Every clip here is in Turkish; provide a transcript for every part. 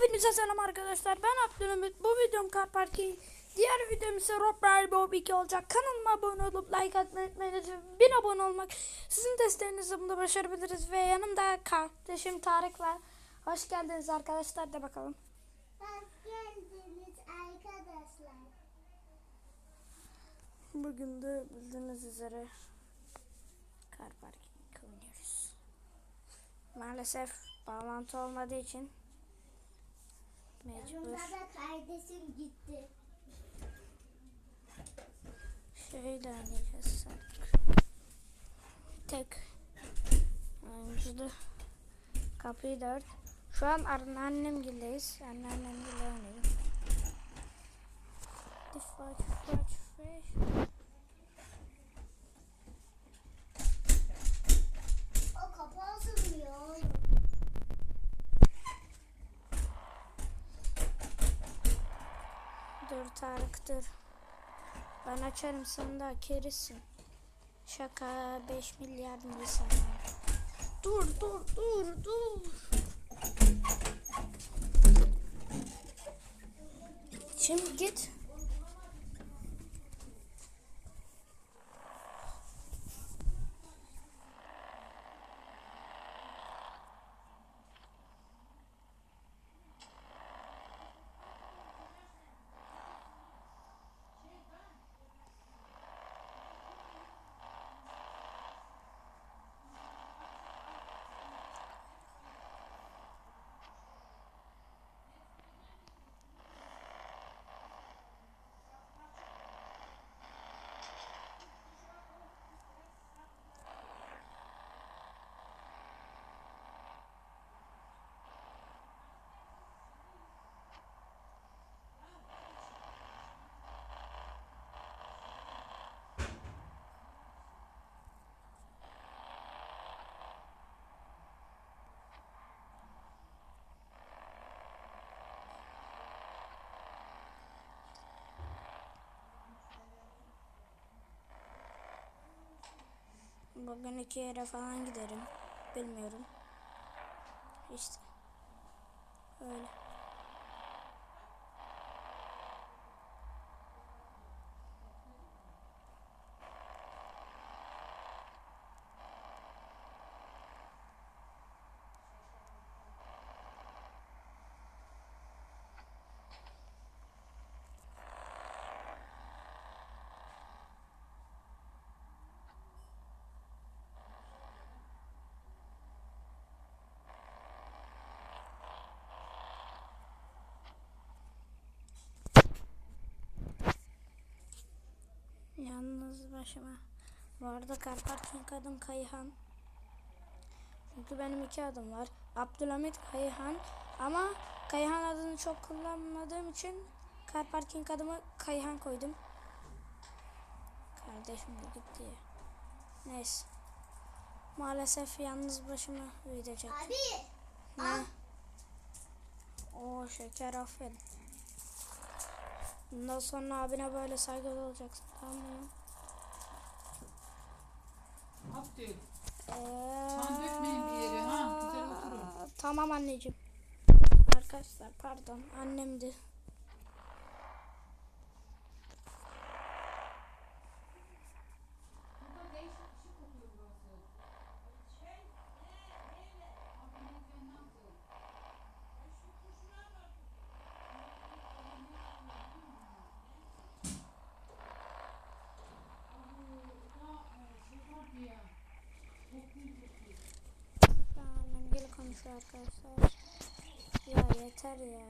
Hepinize selam arkadaşlar. Ben Abdülhamit. Bu videom Car Parking. Diğer videom ise Rob Bob 2 olacak. Kanalıma abone olup like atmayı unutmayın. Bin abone olmak. Sizin desteğinizle bunu başarabiliriz. Ve yanımda kardeşim Tarık var. Hoş geldiniz arkadaşlar de bakalım. Hoş geldiniz arkadaşlar. Bugün de bildiğiniz üzere Car Parking oynuyoruz. Maalesef bağlantı olmadığı için mecbur. Da kardeşim gitti. Şöyle oynayacağız artık. Tek oyunculu. Kapıyı dört. Şu an anneannem gildeyiz. Anneannem gilde oynuyorum. Faç, feş. O kapı açılmıyor oğlum. Dur Tarık dur. Ben açarım sen de kerisin. Şaka 5 milyar Nisan. Dur dur dur dur. Şimdi git. Bugün iki yere falan giderim. Bilmiyorum. İşte. Öyle. Yalnız başıma. Bu arada kar parking adım Kayhan. Çünkü benim iki adım var. Abdülhamit Kayhan. Ama Kayhan adını çok kullanmadığım için kar parking adımı Kayhan koydum. Kardeşim de gitti ya. Neyse. Maalesef yalnız başıma gidecek. Abi. Ne? Oo şeker aferin. Bundan sonra abine böyle saygılı olacaksın. Tamam mı? Abdül, Ee, dökmeyin bir yere, ha? Güzel oturun. Tamam anneciğim. Arkadaşlar pardon annemdi. Konuşuyor arkadaşlar. Ya yeter ya.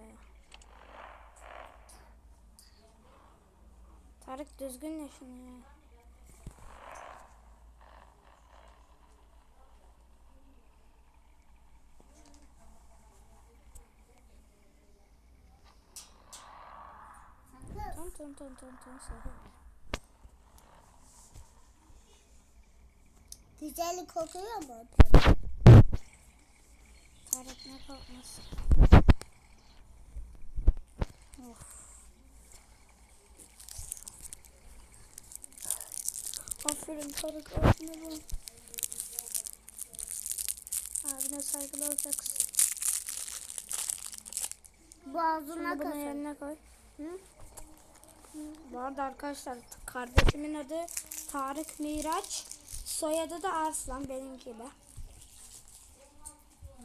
Tarık düzgün ya. Sakız. Ton ton ton ton ton. Güzel kokuyor mu? Ne korkmasın. Of. Aferin Tarık abine bu. Abine saygılı olacaksın. Boğazına Şimdi bunu kasar. yerine koy. Hı? Bu arada arkadaşlar kardeşimin adı Tarık Miraç. Soyadı da Arslan benimki gibi.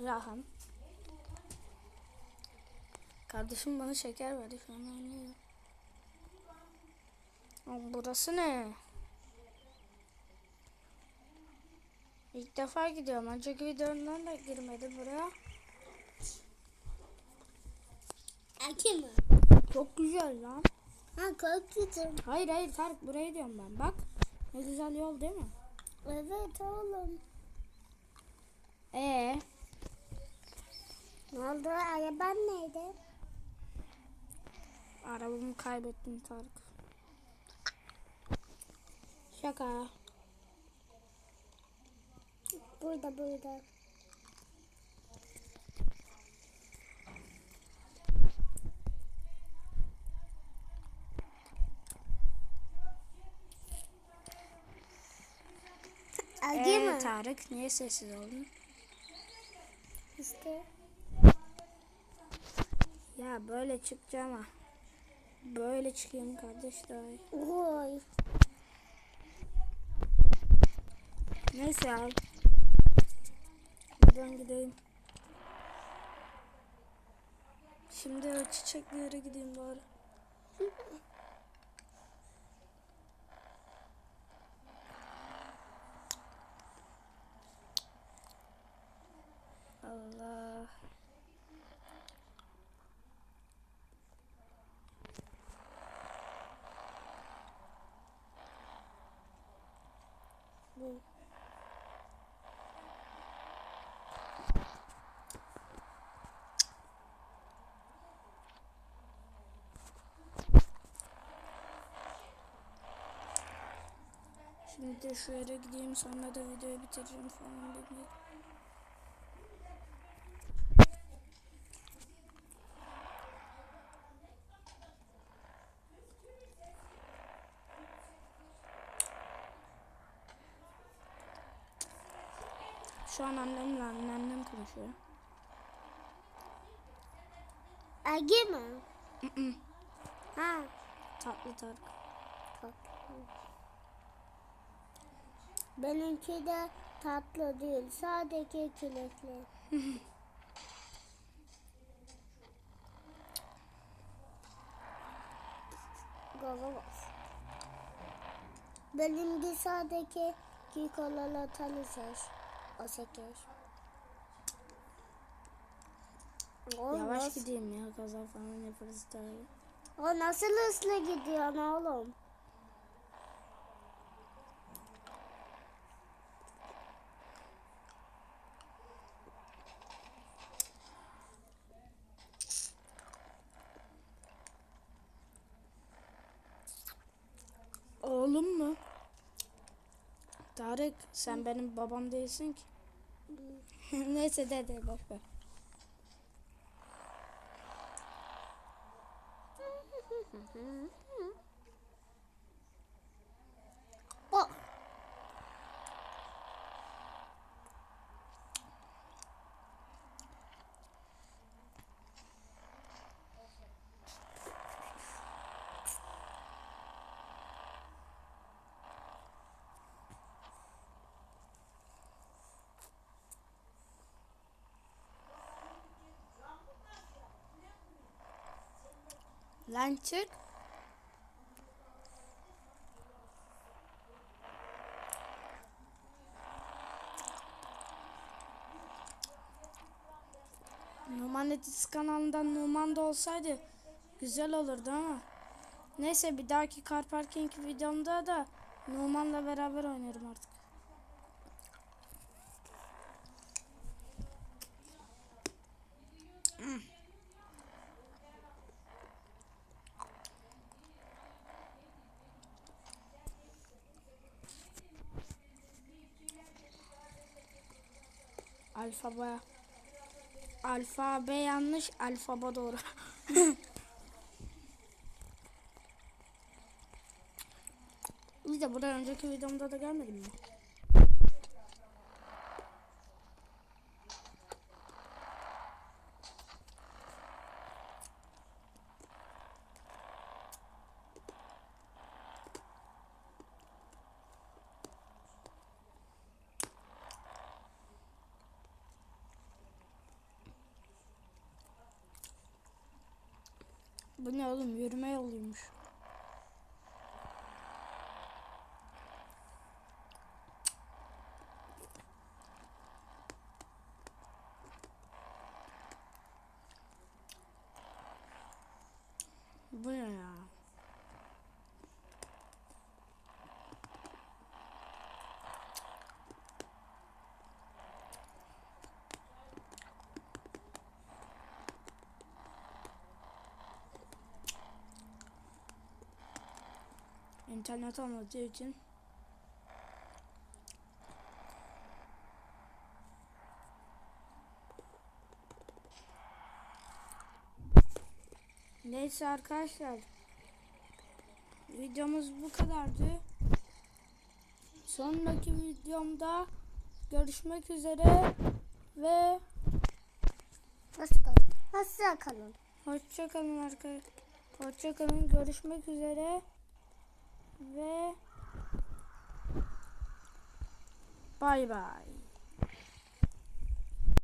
Rahım. Kardeşim bana şeker verdi şu an oynuyor. Burası ne? İlk defa gidiyorum. Önceki videomdan da girmedim buraya. Erkek mi? Çok güzel lan. Ha korkuyorum. Hayır hayır Tarık burayı diyorum ben. Bak. Ne güzel yol değil mi? Evet oğlum. Ee, Oldu? Araban nerede? arabamı kaybettim Tarık. Şaka. Burada burada. Ee, mi? Tarık niye sessiz oldun? İşte. Ya böyle çıkacağım ha. Böyle çıkayım kardeş daha iyi. Oy. Neyse ya. Buradan gideyim. Şimdi o çiçekli yere gideyim bari. Allah. Bu. Şimdi de şu yere gideyim sonra da videoyu bitireceğim falan dedi. Şu an annemle annem konuşuyor. Erkek mi? Ha. Tatlı Tarık. Benimki de tatlı değil. Sadece çilekli. Gaza bas. Benimki sadece çikolatalı. O şeker. O Yavaş nasıl, gideyim ya kaza falan yaparız daha o nasıl hızlı gidiyor? Oğlum mu? Tarık sen benim babam değilsin ki. Neyse de de boş ver. O. Lan çık. Numan Edis kanalından Numan da olsaydı güzel olurdu ama. Neyse bir dahaki car parking videomda da Numan'la beraber oynarım artık. Alfabe. Alfabe yanlış, alfaba doğru. İyi de buraya önceki videomda da gelmedim mi? Bu ne oğlum yürüme yoluymuş. Bu ne ya? İnternet olmadığı için Neyse arkadaşlar videomuz bu kadardı. Sonraki videomda görüşmek üzere ve Nasıl kalın? Nasıl kalın? hoşça kalın arkadaşlar. Hoşça kalın. Görüşmek üzere ve bay bay.